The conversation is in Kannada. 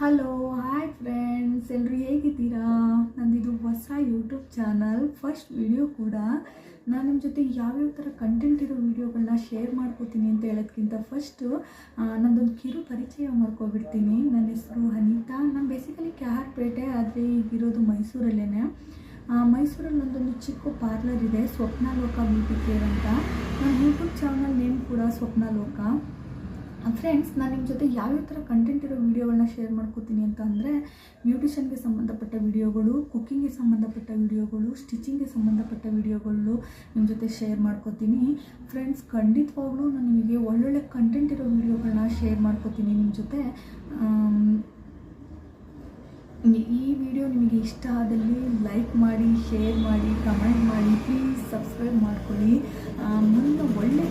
ಹಲೋ ಹಾಯ್ ಫ್ರೆಂಡ್ಸ್ ಎಲ್ಲರೂ ಹೇಗಿದ್ದೀರಾ? ನಂದಿದು ಹೊಸ ಯೂಟ್ಯೂಬ್ ಚಾನಲ್ ಫಸ್ಟ್ ವಿಡಿಯೋ ಕೂಡ ನಾನು ನಿಮ್ಮ ಜೊತೆ ಯಾವ್ಯಾವ ಥರ ಕಂಟೆಂಟ್ ಇರೋ ವೀಡಿಯೋಗಳನ್ನ ಶೇರ್ ಮಾಡ್ಕೋತೀನಿ ಅಂತ ಹೇಳೋದ್ಕಿಂತ ಫಸ್ಟು ನಂದೊಂದು ಕಿರು ಪರಿಚಯ ಮಾಡ್ಕೊಬಿಡ್ತೀನಿ. ನನ್ನ ಹೆಸರು ಅನಿತಾ. ನಾನು ಬೇಸಿಕಲಿ ಕ್ಯಾರ್ಪೇಟೆ ಆದರೆ ಈಗಿರೋದು ಮೈಸೂರಲ್ಲೇ ಮೈಸೂರಲ್ಲಿ ಒಂದೊಂದು ಚಿಕ್ಕ ಪಾರ್ಲರ್ ಇದೆ, ಸ್ವಪ್ನಲೋಕ ಬ್ಯೂಟಿ ಕೇರ್ ಅಂತ. ನನ್ನ ಯೂಟ್ಯೂಬ್ ಚಾನಲ್ ನೇಮ್ ಕೂಡ ಸ್ವಪ್ನಲೋಕ. ಫ್ರೆಂಡ್ಸ್ ನಾನು ನಿಮ್ಮ ಜೊತೆ ಯಾವ್ಯಾವ ಥರ ಕಂಟೆಂಟ್ ಇರೋ ವೀಡಿಯೋಗಳನ್ನ ಶೇರ್ ಮಾಡ್ಕೋತೀನಿ ಅಂತ ಅಂದರೆ ಬ್ಯೂಟಿಷನ್ಗೆ ಸಂಬಂಧಪಟ್ಟ ವಿಡಿಯೋಗಳು ಕುಕ್ಕಿಂಗ್ಗೆ ಸಂಬಂಧಪಟ್ಟ ವಿಡಿಯೋಗಳು ಸ್ಟಿಚಿಂಗ್ಗೆ ಸಂಬಂಧಪಟ್ಟ ವಿಡಿಯೋಗಳು ನಿಮ್ಮ ಜೊತೆ ಶೇರ್ ಮಾಡ್ಕೋತೀನಿ. ಫ್ರೆಂಡ್ಸ್ ಖಂಡಿತವಾಗ್ಲೂ ನಾನು ನಿಮಗೆ ಒಳ್ಳೊಳ್ಳೆ ಕಂಟೆಂಟ್ ಇರೋ ವೀಡಿಯೋಗಳನ್ನ ಶೇರ್ ಮಾಡ್ಕೋತೀನಿ ನಿಮ್ಮ ಜೊತೆ. ಈ ವಿಡಿಯೋ ನಿಮಗೆ ಇಷ್ಟ ಆದಲ್ಲಿ ಲೈಕ್ ಮಾಡಿ ಶೇರ್ ಮಾಡಿ ಕಮೆಂಟ್ ಮಾಡಿ ಪ್ಲೀಸ್ ಸಬ್ಸ್ಕ್ರೈಬ್ ಮಾಡ್ಕೊಳ್ಳಿ. ಮುಂದೆ ಒಳ್ಳೆ